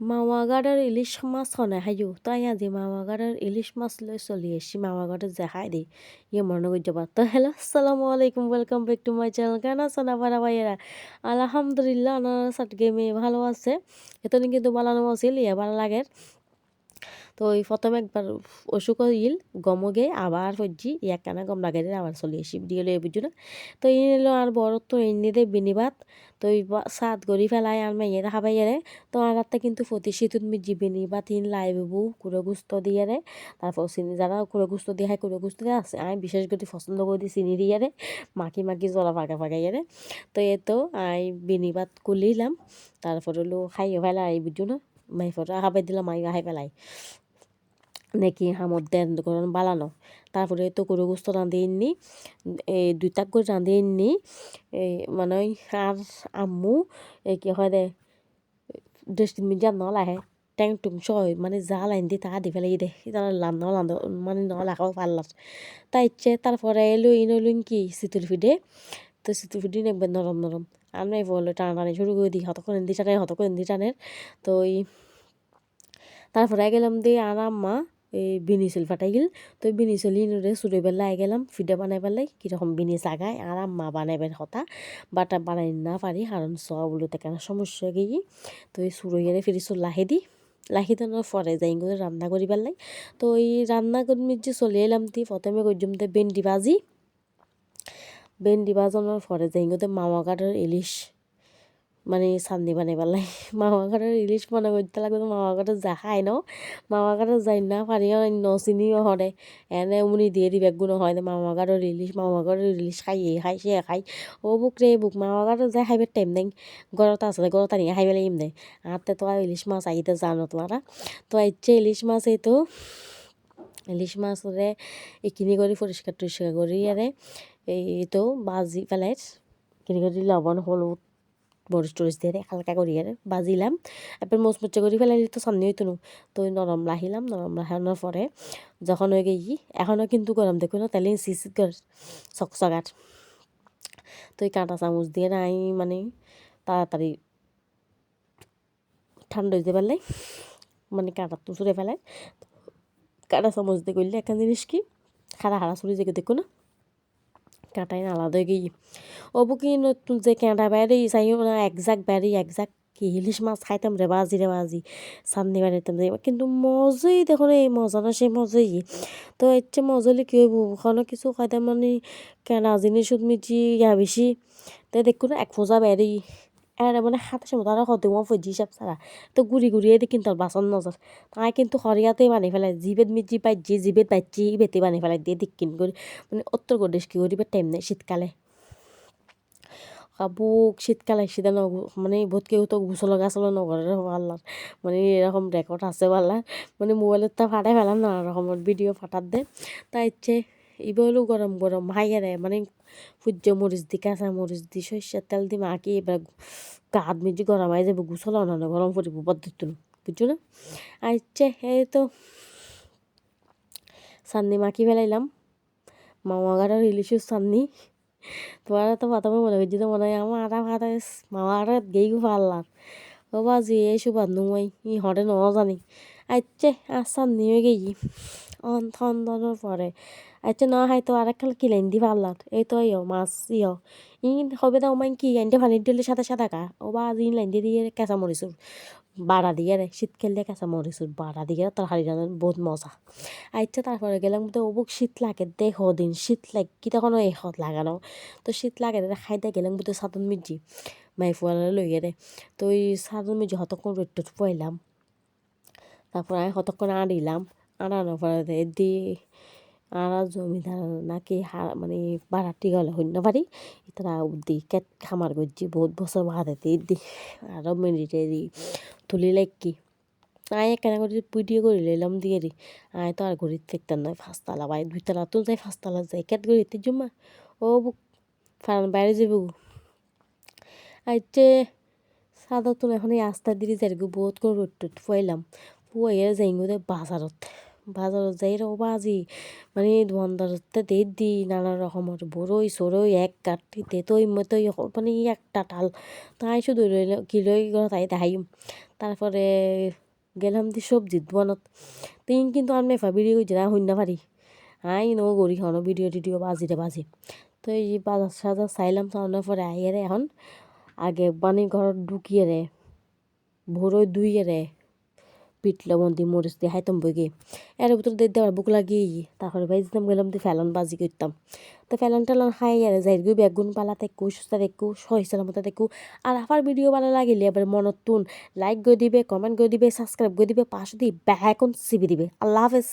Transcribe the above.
মামাগাড়ের ইলিশ মাছ হনে হাইও তাই আজি মাওয়াগাড়ের ইলিশ মাছ লই চলি এসি মাওয়াগাড়ের যে হাই দি ইয়ে মনে করি যাবা তো হ্যালো আসসালামু আলাইকুম welcome back to my channel কেন আছেন আবার ভাইয়েরা আলহামদুলিল্লাহ ওনারা সাট গেমে ভালো আছে এতদিন কিন্তু বানানো আছিল ইয়ে ভালো লাগে তো ওই প্রথমে একবার অসুখ ইল গমগে আবার ফজি একখানা গম লাগাই আবার চলে আসি ভিডিও লই বুঝছ না। তো এই নিলো আর বড় তো এনে দে বিনিবাদ তো ওই সাত গড়ি ফেলাই আর মেয়ে খাবাই রে তো আর কিন্তু ফতি শীতুত মিজি বিনিবাদ তিন লাই বেবু, কুড়ো গুস্ত দিয়ে রে তারপর চিনি যারা কুড়ো গুস্ত দিয়ে হয় কুড়ো গুস্ত দিয়ে আছে আমি বিশেষ করে পছন্দ করে চিনি দিয়ে রে মাখি মাখি জলা ফাঁকা ফাঁকাই রে তো এ তো আই বিনিবাদ কুলিলাম, তারপর হলো খাইয়ে ফেলাই বুঝছ না। মাই ফটো খাবাই দিলাম মাই খাই ফেলাই নাকি হামর দেন করেন বালানো তারপরে তো করে গোস্ত রাঁধে নি এই তাক করে রাঁধে নি মানে আর আম্মু এই কি হয় দে ডস্টবিন যা নল আহে ট্যাং টুং সয় মানে যা লাইন দিয়ে তা দি ফেলাই দে তারা লান্দ লান্দ মানে নল আঁকাও পারলার তাই ইচ্ছে তারপরে এলো ইন হইলুন কি সিতুর ফিডে তো সিতুর ফিডে নেকবে নরম নরম আমি বলে টানাটানি শুরু করে দিই হতক্ষণ হিন্দি টানে হতক্ষণ হিন্দি টানের তো ওই তারপরে গেলাম দিয়ে আর আম্মা, এই বিনিসল ফাটাই গেল। তো বিনিসল ইনুরে সুরে বেলা গেলাম, ফিডা বানাই পেলাই, কীরকম বিনিস আগায় আর আম্মা বানাইবেন হতা বাটা বানাই না পারি, কারণ সবগুলোতে কেন সমস্যা গিয়ে তো এই সুরইয়ারে ফিরি চুল লাহে দিই লাহি দেওয়ার পরে যাই করে রান্না করি পেলাই। তো এই রান্না করি যে চলে এলাম তি, প্রথমে করছিলাম তো ভেন্ডি বাজি ভেন্ডি বাজানোর পরে যাই মামা কাঠের ইলিশ। মানে চান্দি বানাই পেলাই মামা ঘরের ইলিশ মনে করতে লাগবে মামা ঘরে যা, খাই ন? মামা ঘরে যাই না পারিও ন চিনিও হরে এনে উনি দিয়ে দিবে গুণ হয় না মামা ঘরের ইলিশ মামা ঘরের ইলিশ খাই এ খাই সে খাই। ও বুক রে বুক। মামা ঘরে যাই খাইবে টাইম নেই ঘরত আছে ঘরত আনি খাই পেলাই দে আতে তো ইলিশ মাছ আইতে জানো তোমারা তো ইচ্ছে ইলিশ মাছ এই তো ইলিশ মাছরে এইখিনি কৰি পৰিষ্কাৰ টৰিষ্কাৰ কৰি আৰে এই তো বাজি পেলাই কিনি কৰি লবণ, হলুদ মরিচ টরিচ দিয়ে হালকা করিয়ে বাজিলাম। এরপর মোচমুচে করে ফেলাই তো সামনে হইতো তো নরম লাহিলাম নরম লাহানোর পরে যখন হয়ে গেই এখনও কিন্তু গরম দেখো না তাহলে সিসি কর চকচকাট তো এই কাঁটা চামচ দিয়ে নাই মানে তাড়াতাড়ি ঠান্ডা হইতে পারলে মানে কাঁটা তো ছুঁড়ে ফেলায় কাঁটা চামচ দিয়ে করলে একটা জিনিস কি খাড়া হাড়া ছুরি যে দেখো না কাঁটাই আলাদা গিয়ে অবু কি নতুন যে কেঁটা বাইরে চাইও না একজাক বাইরে একজাক কি ইলিশ মাছ খাইতাম রে বাজি রে বাজি সামনে বাড়িতাম যে কিন্তু মজাই দেখো এই মজা না সেই মজাই তো ইচ্ছে মজালে কি হইব ওখানে কিছু খাইতাম মানে কেনা জিনিস মিটি ইয়া বেশি তাই দেখুন এক ফোজা বেড়ি এর মানে হাতে সময় তারা হতে মো ফজি সব সারা তো গুড়ি গুড়িয়ে দি কিন্তু বাসন নজর তাই কিন্তু হরিয়াতেই বানি ফেলাই জিবেদ মিজি পাইজি জিবেদ পাইজি বেতে বানি ফেলাই দিয়ে দিক্কিন করে মানে উত্তর প্রদেশ কি করিবে টাইম নেই, শীতকালে। বুক শীতকালে শীতে ন মানে বহুত কেউ তো গুছল গাছল নগরের পাল্লার মানে এরকম রেকর্ড আছে পাল্লার মানে মোবাইলের তা ফাটাই ফেলাম না রকমের ভিডিও ফাটার দে। তাই ইচ্ছে ইবলো গরম গরম হাইয়ারে মানে সূর্য মরিচ দি, কাঁচা মরিচ দি, সর্ষের তেল দি, মাখি এবার গাত মিজি গরম আই যাব, গুছল না গরম করিব পদ্ধতি বুঝছ না? আর ইচ্ছে এই তো সান্নি মাখি ফেলাইলাম, মামা গাড়ার ইলিশের সান্নি, তোমার তো প্রথমে মনে করছি তো মনে হয় আমার আটা ভাত মামা আটা গেই পারলাম ও বাজি এই সুবাদ নুমাই ই হরে ন আচ্ছা আসান নিয়ে গেই অন্ধনের পরে আচ্ছা না হয় তো আরেকখান কিলেন দি পারলাম এই তো ইয় মাছ ইয় ইন হবে তো মাইন কি আইনটা পানির দিলে সাদা সাদা কা ও বা লাইন দিয়ে কেঁচা মরিচুর বাড়া দিয়ে রে শীত খেললে কাঁচা মরিচুর বাড়া দিয়ে তার হারি রান্নার বহুত মজা আচ্ছা তারপরে গেলাম তো অবুক শীত লাগে দেখ দিন শীত লাগে কি তখন এই হত লাগানো তো শীত লাগে খাই খাইতে গেলাম বুঝতে সাতন মিজি মাই ফুয়ালে লইয়ে রে তো ওই সাতন মিজি হতক্ষণ রোদ টোদ পাইলাম তারপর আমি কতক্ষণ আড়িলাম আড়ানোর পরে দি আর জমিদার নাকি মানে বাড়াটি গেলে হইন পারি। তারা দি কেট খামার করছি বহুত বছর বাহাতে দি আরও মিনিটে দি তুলি কি আয় কেন করে ভিডিও করে লইলাম দিয়ে দি। আয় তো আর ঘড়ির থাকতাম নয় ফাঁসতলা বাই দুইতলা তো যাই ফাঁসতলা যাই কেট ঘড়িতে জমা। ও বুক ফার্ন বাইরে যাব আইতে সাদা তো এখন এই আস্তা দিদি যাই বহুত করে রোদ টোদ ফুয়াইলাম। ফুয়াইয়া যাই বাজারত। বাজারত যাই রে বাজি মানে দোকানদারতে দে দি, নানা রকমের বড়ই সরই এক কাঠিতে তৈ মতই মানে একটা টাল তাই শুধু রইল কি লই তাই দেখাই তারপরে গেলাম দি সবজি দোকানত তিন কিন্তু আমি ভিডিও করছি না হইনা পারি আই নো গড়ি খাওয়ানো ভিডিও টিডিও বাজিরে বাজি তো এই বাজার সাজার চাইলাম চাওয়ানোর পরে আইয়ে রে এখন আগে বানি ঘরত ঢুকিয়ে রে ভোরই দুইয়ে রে পিট মন্দি মরিচ দিয়ে খাইতাম বইগে। এর ভিতরে দিয়ে দেওয়ার বুক লাগিয়ে তারপরে ভাইছিলাম গেলাম দিয়ে ফেলন বাজি করতাম। তো ফেলন টেলন খাই আর যাই গিয়ে বেগুন পালা দেখু, সুস্থা দেখু সহিসার মতো দেখু। আর আবার ভিডিও ভালো লাগিলে এবার মনত তুন লাইক করে দিবে কমেন্ট করে দিবে সাবস্ক্রাইব করে দিবে, পাশে দিয়ে ব্যাক চিবি দিবে। আল্লাহ হাফেজ।